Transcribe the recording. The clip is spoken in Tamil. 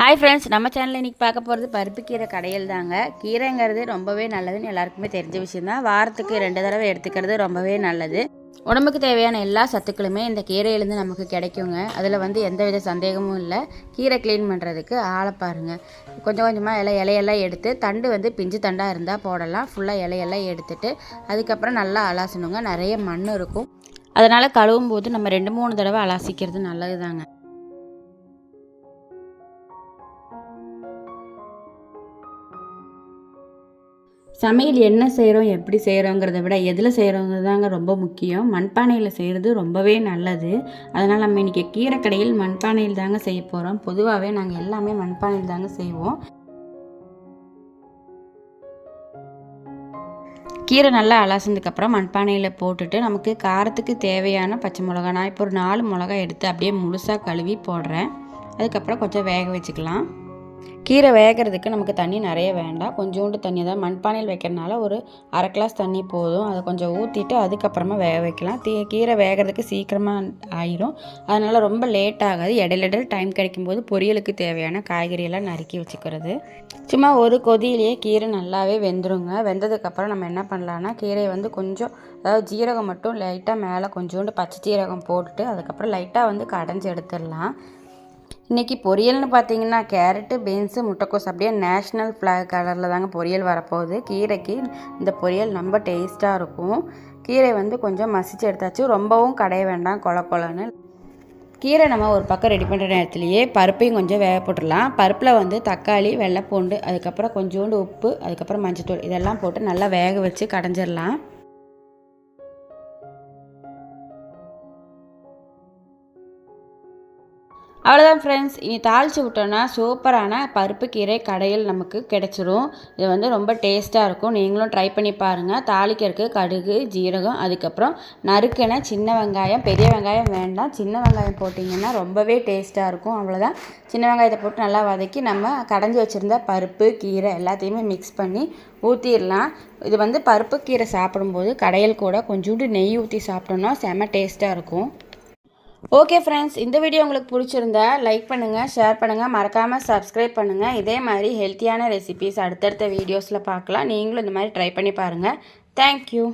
ஹாய் ஃப்ரெண்ட்ஸ் நம்ம சேனலில் இன்றைக்கி பார்க்க போகிறது பருப்பு கீரை கடையில் தாங்க. கீரைங்கிறது ரொம்பவே நல்லதுன்னு எல்லாருக்குமே தெரிஞ்ச விஷயந்தான் வாரத்துக்கு ரெண்டு தடவை எடுத்துக்கிறது ரொம்பவே நல்லது. உடம்புக்கு தேவையான எல்லா சத்துக்களுமே இந்த கீரையிலேருந்து நமக்கு கிடைக்குங்க. அதில் வந்து எந்த வித சந்தேகமும் இல்லை. கீரை க்ளீன் பண்ணுறதுக்கு ஆளை பாருங்க. கொஞ்சம் கொஞ்சமாக இலை இலையெல்லாம் எடுத்து தண்டு வந்து பிஞ்சு தண்டாக இருந்தால் போடலாம். ஃபுல்லாக இலையெல்லாம் எடுத்துட்டு அதுக்கப்புறம் நல்லா அலாசணுங்க. நிறைய மண் இருக்கும். அதனால் கழுவும் போது நம்ம ரெண்டு மூணு தடவை அலாசிக்கிறது நல்லது தாங்க சமையல் என்ன செய்கிறோம் எப்படி செய்கிறோங்கிறத விட எதில் செய்கிறோங்கிறது தாங்க ரொம்ப முக்கியம். மண்பானையில் செய்கிறது ரொம்பவே நல்லது. அதனால் நம்ம இன்றைக்கி கீரைக்கடையில் மண்பானையில் தாங்க செய்ய போகிறோம் பொதுவாகவே நாங்கள் எல்லாமே மண்பானையில் தாங்க செய்வோம். கீரை நல்லா அலசினதுக்கப்புறம் மண்பானையில் போட்டுட்டு நமக்கு காரத்துக்கு தேவையான பச்சை மிளகா நான் இப்போ ஒரு நாலு மிளகா எடுத்து அப்படியே முழுசாக கழுவி போடுறேன். அதுக்கப்புறம் கொஞ்சம் வேக வச்சுக்கலாம். கீரை வேகிறதுக்கு நமக்கு தண்ணி நிறைய வேண்டாம். கொஞ்சோண்டு தண்ணி தான் மண்பானையில் வைக்கிறனால ஒரு அரை கிளாஸ் தண்ணி போதும். அதை கொஞ்சம் ஊற்றிட்டு அதுக்கப்புறமா வேக வைக்கலாம். தீ கீரை வேகிறதுக்கு சீக்கிரமாக ஆயிரும். அதனால் ரொம்ப லேட் ஆகாது. இடையில இடையில டைம் கிடைக்கும்போது பொரியலுக்கு தேவையான காய்கறியெல்லாம் நறுக்கி வச்சுக்கிறது. சும்மா ஒரு கொதியிலேயே கீரை நல்லாவே வெந்துருங்க. வெந்ததுக்கப்புறம் நம்ம என்ன பண்ணலான்னா கீரையை வந்து கொஞ்சம் அதாவது ஜீரகம் மட்டும் லைட்டாக மேலே கொஞ்சோண்டு பச்சை ஜீரகம் போட்டுட்டு அதுக்கப்புறம் லைட்டாக வந்து கடைஞ்சி எடுத்துடலாம். இன்றைக்கி பொரியல்னு பார்த்தீங்கன்னா கேரட்டு பீன்ஸு முட்டைக்கோஸ் அப்படியே நேஷ்னல் ஃப்ளாக் கலரில் தாங்க பொரியல் வரப்போகுது. கீரைக்கு இந்த பொரியல் ரொம்ப டேஸ்ட்டாக இருக்கும். கீரை வந்து கொஞ்சம் மசிச்சு எடுத்தாச்சு. ரொம்பவும் கடைய வேண்டாம் கொல கொலன்னு கீரை நம்ம ஒரு பக்கம் ரெடி பண்ணுற நேரத்துலையே பருப்பையும் கொஞ்சம் வேக போட்டுடலாம். பருப்பில் வந்து தக்காளி வெள்ளைப்பூண்டு அதுக்கப்புறம் கொஞ்சோண்டு உப்பு அதுக்கப்புறம் மஞ்சத்தூள் இதெல்லாம் போட்டு நல்லா வேக வச்சு கடைஞ்சிடலாம். அவ்வளோதான் ஃப்ரெண்ட்ஸ் இனி தாளித்து விட்டோன்னா சூப்பரான பருப்பு கீரை கடையில் நமக்கு கிடச்சிரும். இது வந்து ரொம்ப டேஸ்ட்டாக இருக்கும். நீங்களும் ட்ரை பண்ணி பாருங்கள் தாளிக்கிறதுக்கு கடுகு ஜீரகம் அதுக்கப்புறம் நறுக்கின சின்ன வெங்காயம் பெரிய வெங்காயம் வேண்டாம். சின்ன வெங்காயம் போட்டிங்கன்னா ரொம்பவே டேஸ்ட்டாக இருக்கும். அவ்வளோதான் சின்ன வெங்காயத்தை போட்டு நல்லா வதக்கி நம்ம கடைஞ்சி வச்சுருந்த பருப்பு கீரை எல்லாத்தையுமே மிக்ஸ் பண்ணி ஊற்றிடலாம் இது வந்து பருப்பு கீரை சாப்பிடும்போது கடையில் கூட கொஞ்சோண்டு நெய் ஊற்றி சாப்பிட்டோம்னா செம டேஸ்ட்டாக இருக்கும். ஓகே ஃப்ரெண்ட்ஸ் இந்த வீடியோ உங்களுக்கு பிடிச்சிருந்தா லைக் பண்ணுங்கள் ஷேர் பண்ணுங்கள் மறக்காமல் சப்ஸ்கிரைப் பண்ணுங்கள் இதே மாதிரி ஹெல்த்தியான ரெசிபீஸ் அடுத்தடுத்த வீடியோஸில் பார்க்கலாம். நீங்களும் இந்த மாதிரி ட்ரை பண்ணி பாருங்கள் தேங்க்யூ